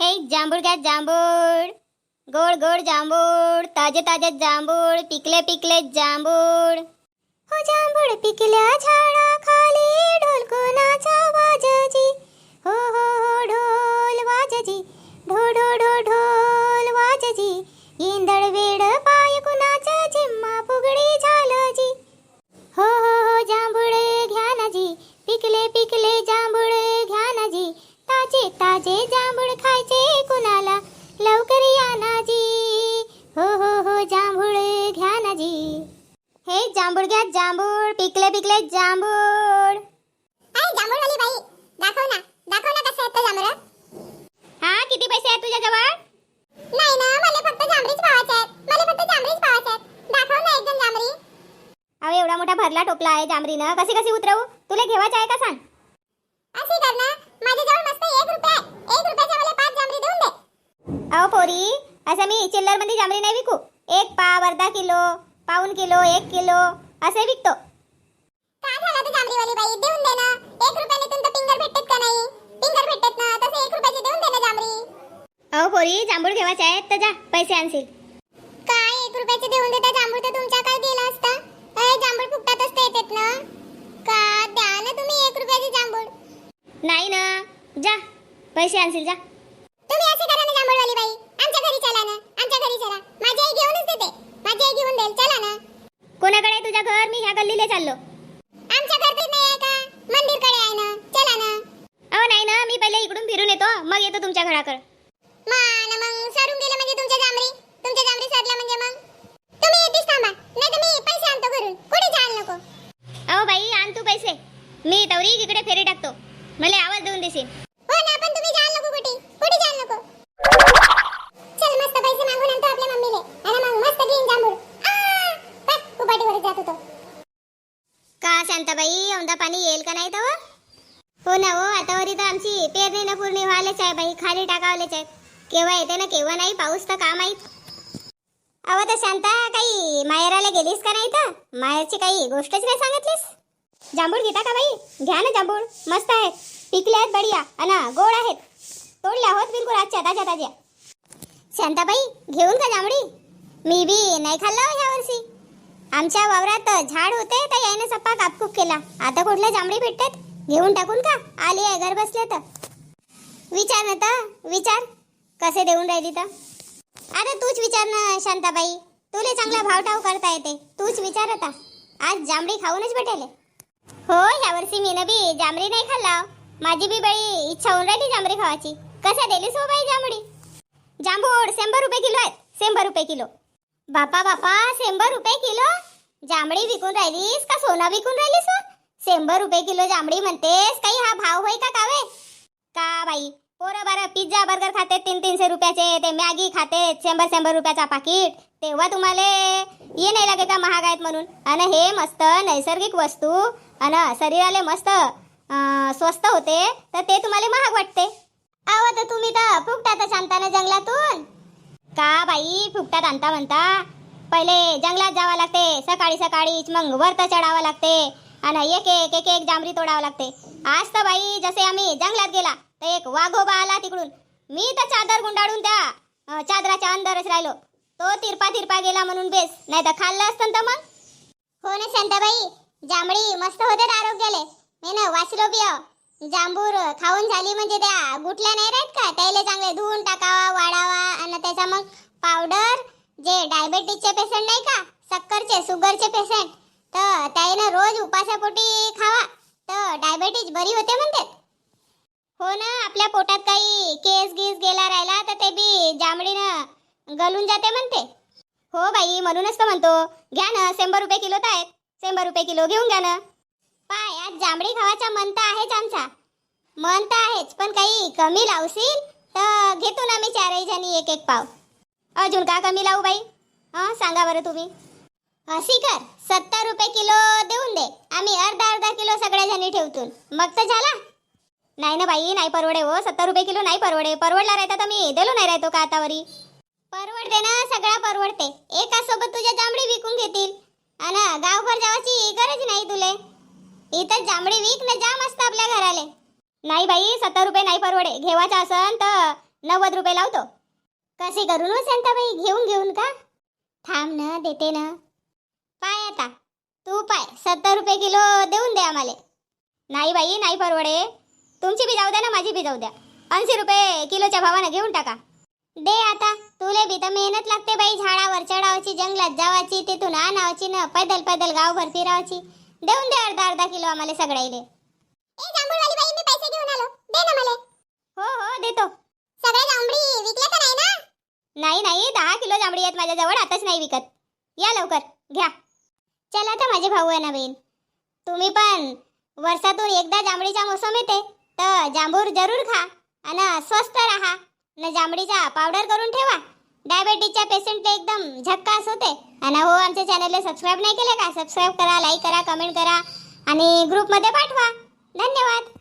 हे जांभूळ घ्या जांभूळ गोड गोड जांभूळ ताजे ताजे जांभूळ पिकले पिकले जांभूळ हो जांभूळ पिकल्या झाडा खाली जांभूळ घ्या जांभूळ. पिकले पिकले जांभूळ. अरे जांभूळवाली बाई. दाखव ना. दाखव ना कसं येतं जांभळं. हा किती पैसे आहेत तुझ्या जवळ नाही ना मला फक्त जांभळीच पावायचे आहेत. मला फक्त जांभळीच पावायचे आहेत. दाखव ना एकदम जांभळी. अहो एवढा मोठा भरला टोपला आहे जांभरीनं कशी कशी उतरवू? तुला घेवायचं आहे का सांग? अशी कर ना. माझ्याजवळ मस्त एक रुपया आहे. एक रुपयाच्या मला पाच जांभळी देऊन दे. अहो पोरी असं मी चिल्लरमध्ये जांभळी नाही विकू. एक पाव अर्धा किलो. पाऊन किलो एक किलो असे विकतो. काय झालं तर जांभळीवाली बाई? देऊन दे ना. एक रुपयाने तुमचं पिंगर भेटत का नाही? पिंगर भेटत ना. तसे एक रुपयाची देऊन दे ना जांभळी. अहो पोरी जांभूळ घेवायचे आहेत तर जा पैसे आणशील. काय? एक रुपयाचे देऊन देता? जांभूळ तर तुमच्या काय दिला असता? अरे जांभूळ फुकटातच तर येतात ना. का? द्या ना तुम्ही एक रुपयाची जांभूळ. नाही ना. जा पैसे आणशील जा. तुम्ही असे करा ना जांभूळवाली बाई. आमच्या घरी चला ना. आमच्या घरी चला. माझी आई घेऊनच देते. माझी आई घेऊन देईल चला ना. कोणाकडे? तुझ्या घर? मी ह्या गल्लीला चाललो. आमच्या घरच नाही आहे का? मंदिरकडे आहे ना. चला ना. अहो नाही ना. मी पहिले इकडून फिरून येतो. मग येतो तुमच्या घराकडे. मान मग सरून गेलं म्हणजे तुमच्या जांभळी तुमच्या जांभळी सरल्या म्हणजे मग? तुम्ही येतीच थांबा. नाही तर मी पैसे आणतो घरून. कुठे जायला नको. अहो बाई आण तू पैसे. मी तवरी इकडे फेरी टाकतो. मला आवाज देऊन देशील हो ना पण तुम्ही जायला नको कुठे कुठे जायला नको चल मस्त पैसे मागून आणतो आपल्या मम्मीले आणि मग मस्त घेईन जांभूळ आ, बस, उपाटीवर जात होतो का शांताबाई औंदा पाणी येईल का नाही तर हो ना हो आतावरी तर आमची पेरणी ना पूर्ण व्हायलाच आहे बाई खाली टाकावलेच आहे. केव्हा येते ना केव्हा नाही पाऊस तर काम माहीत? अहो तर शांता काही माहेराला गेलीस का नाही तर? माहेरची काही गोष्टच नाही सांगितलीस? जांभूळ घेता का बाई? घ्या ना जांभूळ मस्त आहेत पिकले आहेत बढिया अना गोड आहेत. तोडल्या आहोत बिलकुल आजच्या ताज्या ताज्या. शांताबाई घेऊन का जांभळी. मी बी नाही खाल्लं ह्या वर्षी. आमच्या वावरात झाड होते तर यायनं सप्पा कापकूप केला. आता कुठल्या जांभळी भेटतात? घेऊन टाकून का? आली आहे घर बसले तर. विचार ना तर विचार. कसे देऊन राहिली तर? अरे तूच विचार ना शांताबाई. तुले चांगला भावटाव करता येते. तूच विचार आता. आज जांभळी खाऊनच भेटेल. हो ह्या वर्षी मी बी जांभळी नाही खाल्ला. माझी बी बळी इच्छा होऊन राहिली जांभळी खावाची. कसं दिलीस हो बाई जांभळी? जांभूळ शंभर रुपये किलो आहेत शंभर रुपये किलो. बापा बापा शंभर रुपये किलो जांभळी विकून राहिलीस का? सोनं विकून राहिलीस? शंभर रुपये किलो जांभळी म्हणतेस काही? हा भाव होय का कावे? का बाई? पोरं बारा पिझ्झा बर्गर खाते तीन तीनशे रुपयाचे ते मॅगी खाते शंभर शंभर रुपयाचा पाकिट. तेव्हा तुम्हाला ये नाही लागे का महाग आहेत म्हणून? आणि हे मस्त नैसर्गिक वस्तू आणि शरीराला मस्त स्वस्त होते तर ते तुम्हाला महाग वाटते. अहो तर तुम्ही तर फुकटा तर शांताना जंगलातून. का बाई? फुकटात आणता म्हणता? पहिले जंगलात जावं लागते. सकाळी सकाळीच मग वरत चढावं लागते. आणि एक एक एक एक जांभरी तोडावं लागते. आज तर बाई जसे आम्ही जंगलात गेला तर एक वाघोबा आला तिकडून. मी तर चादर गुंडाळून त्या चादराच्या अंदरच राहिलो. तो तिरपा तिरपा गेला म्हणून बेस. नाही तर खाल्लं असतं तर मग? हो ना शांताबाई. जांभळी मस्त होते आरोग्याले. मी ना वाचलो बी जांभूर खाऊन झाली म्हणजे त्या गुटल्या नाही राहत का? त्याला चांगले धुवून टाकावा वाढावा आणि त्याचा मग पावडर जे डायबेटीसचे पेशंट नाही का? सक्करचे शुगरचे पेशंट तर त्याने रोज उपासापोटी खावा. तर डायबेटीस बरी होते म्हणतात. हो ना आपल्या पोटात काही केस गीस गेला राहिला तर ते बी जांभळीनं गलून जाते म्हणते. हो बाई म्हणूनच तर म्हणतो घ्या ना शंभर रुपये किलो तर आहेत. शंभर रुपये किलो घेऊन घ्या ना. पाय आज जांभळी खावाचा मन तर आहेच आमचा. मन तर आहेच पण काही कमी लावशील? तर घेतो ना मी चारही जणी एक एक पाव. अजून का कमी लावू बाई? हां सांगा बरं तुम्ही. अशी कर सत्तर रुपये किलो देऊन दे. आम्ही अर्धा अर्धा किलो सगळ्या जणी ठेवतून. मग तर झाला. नाही ना बाई नाही परवडे हो. सत्तर रुपये किलो नाही परवडे. परवडला राहता तर मी दिलो नाही राहतो का आतावरी परवडते ना सगळा परवडते. एका सोबत तुझ्या जांभळी विकून घेतील. आणि गावभर जावाची गरज नाही तुले. इथं जांभळी विक ना जा मस्त आपल्या घराले. नाही बाई सत्तर रुपये नाही परवडे. घेवायचं असन तर नव्वद रुपये लावतो. कसे करू ना शांताबाई घेऊन घेऊन का? थांब ना देते ना. पाय आता. तू पाय. सत्तर रुपये किलो देऊन दे आम्हाला. नाही बाई नाही परवडे. तुमची बी जाऊ द्या ना माझी बी जाऊ द्या. ऐंशी रुपये किलोच्या भावानं घेऊन टाका. दे आता. तुले बी तर मेहनत लागते बाई. झाडावर चढावाची जंगलात जावाची तिथून आणावाची ना पैदल पैदल गावभर फिरावाची. देऊन दे अर्धा अर्धा किलो आम्हाला सगळ्याले ए जांभूळवाली बाई मी पैसे घेऊन आलो. दे ना मला. हो हो देतो. सगळ्या जांभळी विकल्या तर नाही ना? नाही नाही दहा किलो जांभळी आहेत माझ्याजवळ आताच नाही विकत. या लवकर घ्या. चला तर माझे भाऊ आहे ना बहीण. तुम्ही पण वर्षातून एकदा जांभळीचा मोसम येते तर जांभूर जरूर खा. आणि स्वस्त राहा. न जांभळीचा पावडर करून ठेवा. डायबिटीजच्या पेशंटला एकदम झक्कास होते. आणि हो आमच्या चॅनलला सबस्क्राईब नाही केले का? सबस्क्राईब करा लाईक करा कमेंट करा आणि ग्रुपमध्ये पाठवा. धन्यवाद.